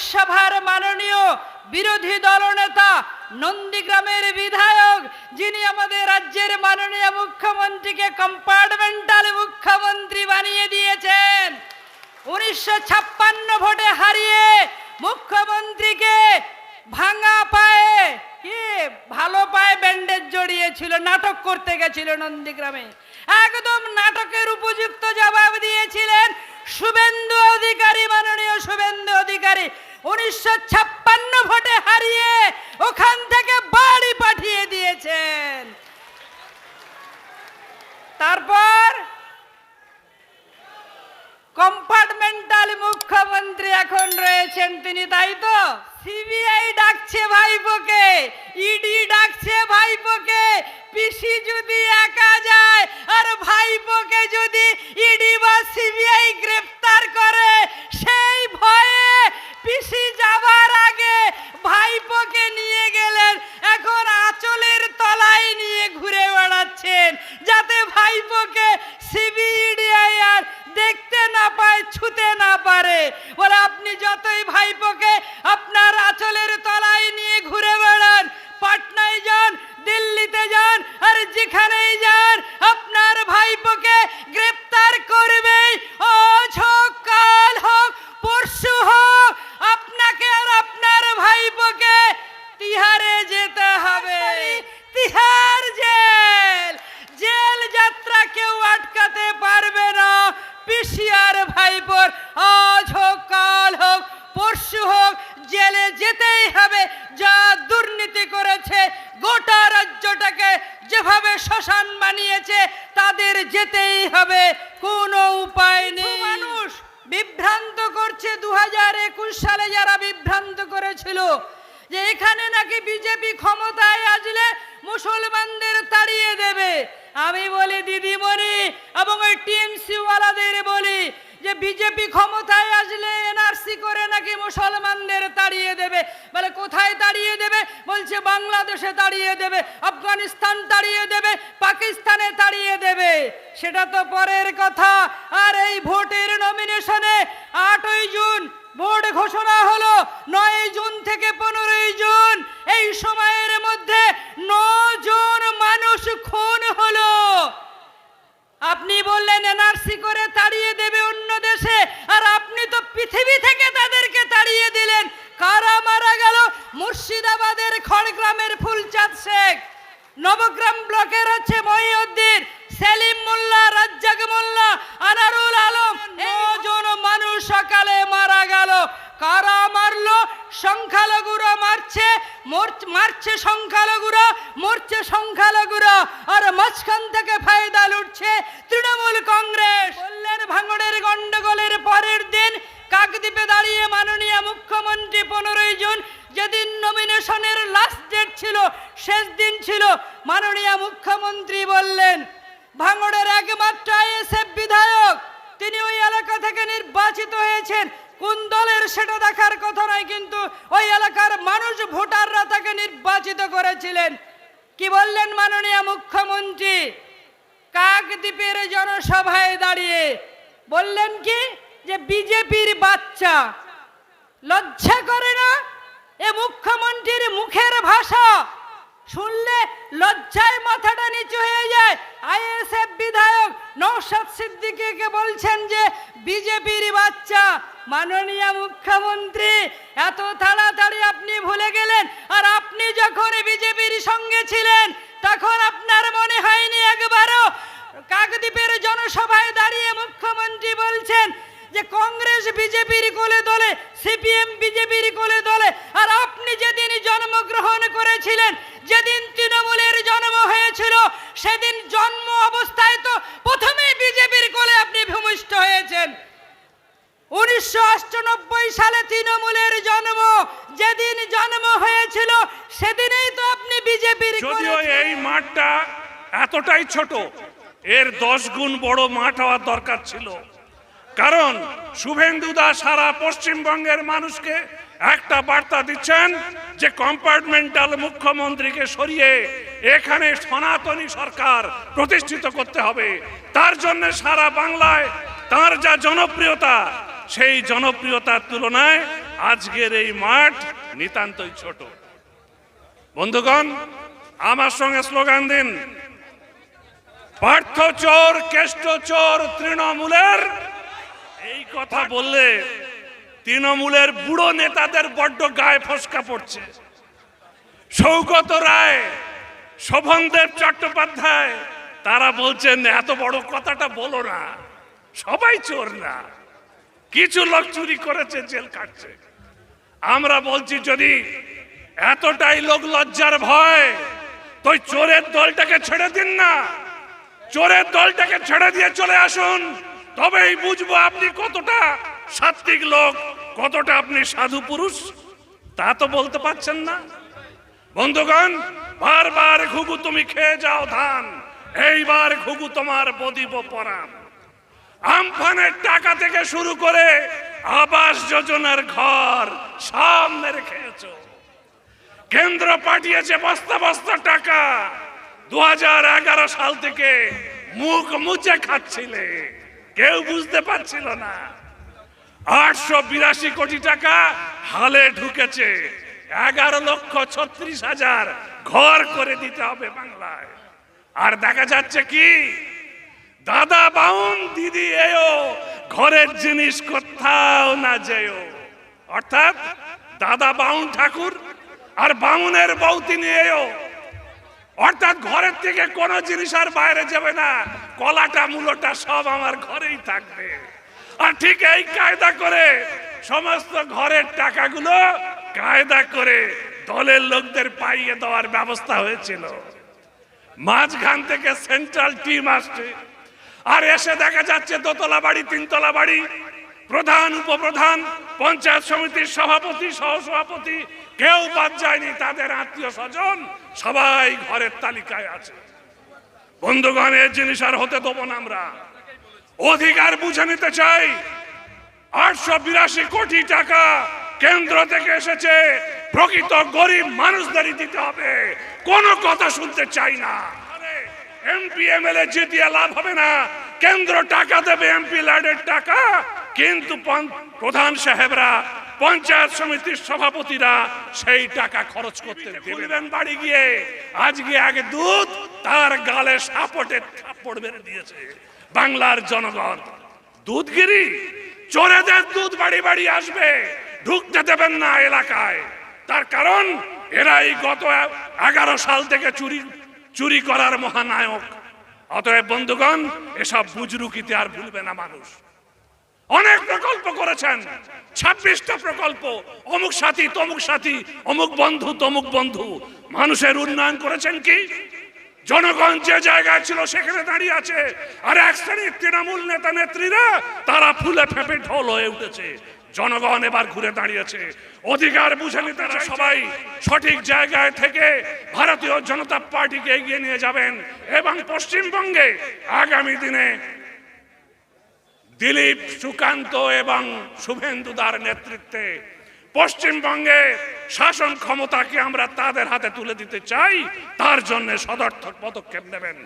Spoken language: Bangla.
রাজ্য বিধানসভার মাননীয় বিরোধী দলনেতা নন্দীগ্রামের বিধায়ক, যিনি আমাদের রাজ্যের মাননীয় মুখ্যমন্ত্রীকে কম্পার্টমেন্টাল মুখ্যমন্ত্রী বানিয়ে দিয়েছেন। উনিশশো ছাপ্পান্ন ভোটে হারিয়ে মুখ্যমন্ত্রীকে ভাঙা পায়ে, কি ভালো পায়ে ব্যান্ডেজ জড়িয়েছিল, নাটক করতে গেছিল নন্দীগ্রামে। একদম নাটকের উপযুক্ত পিসিয়ার ভাইপোর আজ হোক কাল হোক পরশু হোক জেলে যেতেই হবে যা দুর্নীতি করেছে গোটা রাজ্যটাকে যেভাবে শ্মশান বানিয়েছে তাদের যেতেই হবে কোনো উপায় নেই। মানুষ বিভ্রান্ত করছে দু হাজার একুশ সালে যারা বিভ্রান্ত করেছিল যে এখানে নাকি বিজেপি ক্ষমতায় আসলে মুসলমানদের তাড়িয়ে দেবে। আমি বলি দিদিমণি এবং ওই টিএমসি ওয়ালাদের বলি যে বিজেপি ক্ষমতায় আসলে এনআরসি করে নাকি মুসলমানদের তাড়িয়ে দেবে? বলে, কোথায় তাড়িয়ে দেবে? বলছে, বাংলাদেশে তাড়িয়ে দেবে, আফগানিস্তান তাড়িয়ে দেবে, পাকিস্তানে তাড়িয়ে দেবে। সেটা তো পরের কথা। আর এই ভোটের নমিনেশনে আটই জুন ভোট ঘোষণা হলো নয় জুন থেকে পনেরোই জুন এই সময়ের মধ্যে জন মানুষ খুন হলো আপনি বললেন এনআরসি করে তাড়িয়ে দেবে অন্য দেশে আর আপনি তো পৃথিবী থেকে তাদেরকে তাড়িয়ে দিলেন কারা মারা গেল মুর্শিদাবাদের খড়গ্রামের ফুলচাঁদ শেখ, নবগ্রাম ব্লকের হচ্ছে মহিউদ্দিন, সেলিম মোল্লা, রাজ্জাক মোল্লা, আনারুল আলম। জন মানুষ সকালে মারা গেল, কারা মারলো? সংখ্যালঘুরা মারছে মোর- মারছে সংখ্যালঘুরা মরছে সংখ্যালঘুরা, আর মাঝখান থেকে ফায়দা লুটছে তৃণমূল কংগ্রেস। বললেন ভাঙড়ের গন্ডগোলের পরের দিন কাকদ্বীপে দাঁড়িয়ে মাননীয় মুখ্যমন্ত্রী পনেরোই জুন যেদিন নমিনেশনের লাস্ট ডেট ছিল, শেষ দিন ছিল, মাননীয় মুখ্যমন্ত্রী বললেন, ভাঙড়ের একমাত্র আইএসএফ বিধায়ক, তিনি ওই এলাকা থেকে নির্বাচিত হয়েছেন। কোন দলের সেটা দেখার কথা নয়, কিন্তু ওই এলাকার মানুষ ভোটাররা তাকে নির্বাচিত করেছিলেন। কি বললেন মাননীয় মুখ্যমন্ত্রী? কাকদ্বীপের জনসভায় দাঁড়িয়ে বললেন কি? যে বিজেপির বাচ্চা, লজ্জা করে না? এ মুখ্যমন্ত্রীর মুখের ভাষা শুনলে লজ্জায় মাথাটা নিচু হয়ে যায়। আইএসএফ বিধায়ক নৌশাদ সিদ্দিকীকে বলছেন যে, বিজেপির বাচ্চা, মাননীয় মুখ্যমন্ত্রী, এত তাড়াতাড়ি আপনি ভুলে গেলেন। আর আপনি যখন বিজেপির সঙ্গে ছিলেন, তখন আপনার মনে হয়নি একবারও কাকদ্বীপের জনসভায় দাঁড়িয়ে মুখ্যমন্ত্রী বলছেন যে, কংগ্রেস বিজেপির কোলে সিপিএম বিজেপির কোলে দলে। আর আপনি যেদিন জন্মগ্রহণ করেছিলেন যেদিন তৃণমূলের জন্ম হয়েছিল সেদিন জন্ম অবস্থায় তো প্রথমে বিজেপির কোলে আপনি ভূমিষ্ঠ হয়েছেন। উনিশশো সালে তৃণমূলের জন্ম যেদিন জন্ম হয়েছিল সেদিনেই তো আপনি বিজেপির যদিও এই মাঠটা এতটাই ছোট এর দশ গুণ বড় মাঠ হওয়ার দরকার ছিল। কারণ শুভেন্দু দাস সারা পশ্চিমবঙ্গের মানুষকে একটা বার্তা দিচ্ছেন যে কম্পার্টমেন্টাল মুখ্যমন্ত্রীকে সরিয়ে এখানে সনাতনী সরকার প্রতিষ্ঠিত করতে হবে। তার জন্য সারা বাংলায় তার যা জনপ্রিয়তা, সেই জনপ্রিয়তার তুলনায় আজকের এই মাঠ নিতান্তই ছোট। বন্ধুগণ, আমার সঙ্গে স্লোগান দিন, পার্থ চোর, কেষ্ট চোর, তৃণমূলের এই কথা বললে তৃণমূলের বুড়ো নেতাদের বড্ড গায়ে ফসকা পড়ছে। সৌগত রায় শোভনদেব চট্টোপাধ্যায়, তারা বলছেন, এত বড় কথাটা বলো না, সবাই চোর না। কিছু লোক চুরি করেছে, জেল কাটছে। আমরা বলছি, যদি এতটাই লোক লজ্জার ভয়, তো চোরের দলটাকে ছেড়ে দিন না। চোরের দলটাকে ছেড়ে দিয়ে চলে আসুন। তবেই বুঝব আপনি কতটা সাত্বিক লোক, কতটা আপনি সাধু পুরুষ। তা তো বলতে পারছেন না। বন্ধুগণ, বারবার ঘুঘু তুমি খেয়ে যাও ধান, এইবার ঘুঘু তোমার বদিব পরাণ। আমফানের টাকা থেকে শুরু করে আবাস যোজনার ঘর সব মেরে খেয়েছ। কেন্দ্র পাঠিয়েছে বস্তা বস্তা টাকা। দু হাজার এগারো সাল থেকে মুখ মুছে খাচ্ছিলে। কেউ বুঝতে পারছিল না। আটশো বিরাশি কোটি টাকা হালে ঢুকেছে। এগারো লক্ষ ছত্রিশ হাজার ঘর করে দিতে হবে বাংলায়। আর দেখা যাচ্ছে কি? দাদা বাউন, দিদি এও, ঘরের জিনিস কোথাও না যেও। অর্থাৎ দাদা বাউন ঠাকুর আর বামুনের বউ তিনি এও। অর্থাৎ ঘরের থেকে কোনো জিনিস আর বাইরে যাবে না। কলাটা, মূলটা সব আমার ঘরেই থাকবে। আর ঠিক এই কায়দা করে সমস্ত ঘরের টাকাগুলো কায়দা করে দলের লোকদের পাইয়ে দেওয়ার ব্যবস্থা হয়েছিল। মাঝখান থেকে সেন্ট্রাল টিম আসছে। আর এসে দেখা যাচ্ছে দোতলা বাড়ি, তিনতলা বাড়ি। প্রধান, উপপ্রধান, পঞ্চায়েত সমিতির সভাপতি, সহসভাপতি কেউ বাদ যায়নি, তাদের আত্মীয় স্বজন সবাই ঘরের তালিকায় আছে। বন্ধুগণ এর জিনিস আর হতে দেবো না আমরা। অধিকার বুঝে নিতে চাই। আটশো বিরাশি কোটি টাকা কেন্দ্র থেকে এসেছে। প্রকৃত গরিব মানুষদেরই দিতে হবে। কোনো কথা শুনতে চাই না। এমপি, এমএলএ জিতিয়ে লাভ হবে না। কেন্দ্র টাকা দেবে, এমপি ল্যাডের টাকা। কিন্তু প্রধান সাহেবরা পঞ্চায়েত সমিতির সভাপতিরা সেই টাকা খরচ করতে দেবেন বাড়ি গিয়ে। আজকে আগে দুধ, তার গালে সাপটে থাপ্পড় মেরে দিয়েছে বাংলার জনগণ। দুধগিরি, চোরেদের দুধ বাড়ি বাড়ি আসবে, ঢুকতে দেবেন না এলাকায়। তার কারণ, এরাই গত এগারো সাল থেকে চুরি চুরি করার মহানায়ক। অতএব বন্ধুগণ, এসব বুজরুকিতে আর ভুলবে না মানুষ। অনেক প্রকল্প করেছেন। ছাব্বিশটা প্রকল্প, অমুক সাথী, তমুক সাথী, অমুক বন্ধু, তমুক বন্ধু। মানুষের উন্নয়ন করেছেন কি? জনগণ যে জায়গায় ছিল সেখানে দাঁড়িয়ে আছে। আর এক শ্রেণির তৃণমূল নেতা নেত্রীরা, তারা ফুলে ফেপে ঢোল হয়ে উঠেছে। জনগণ এবার ঘুরে দাঁড়িয়েছে। অধিকার বুঝে নিতে সবাই সঠিক জায়গায় থেকে ভারতীয় জনতা পার্টিকে এগিয়ে নিয়ে যাবেন এবং পশ্চিমবঙ্গে আগামী দিনে দিলীপ সুকান্ত এবং শুভেন্দু দার নেতৃত্বে পশ্চিমবঙ্গে শাসন ক্ষমতাকে আমরা তাদের হাতে তুলে দিতে চাই, তার জন্য সদর্থক পদক্ষেপ নেবেন।